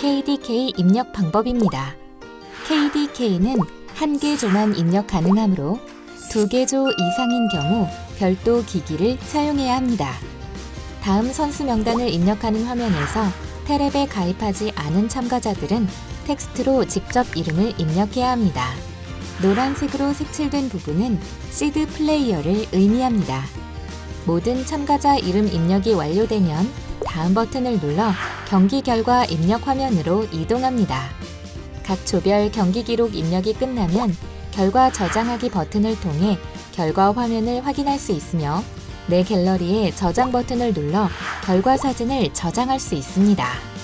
KDK 입력 방법입니다. KDK는 한 개 조만 입력 가능하므로 두 개 조 이상인 경우 별도 기기를 사용해야 합니다. 다음 선수 명단을 입력하는 화면에서 테랩에 가입하지 않은 참가자들은 텍스트로 직접 이름을 입력해야 합니다. 노란색으로 색칠된 부분은 시드 플레이어를 의미합니다. 모든 참가자 이름 입력이 완료되면 다음 버튼을 눌러 경기 결과 입력 화면으로 이동합니다. 각 조별 경기 기록 입력이 끝나면 결과 저장하기 버튼을 통해 결과 화면을 확인할 수 있으며 내 갤러리에 저장 버튼을 눌러 결과 사진을 저장할 수 있습니다.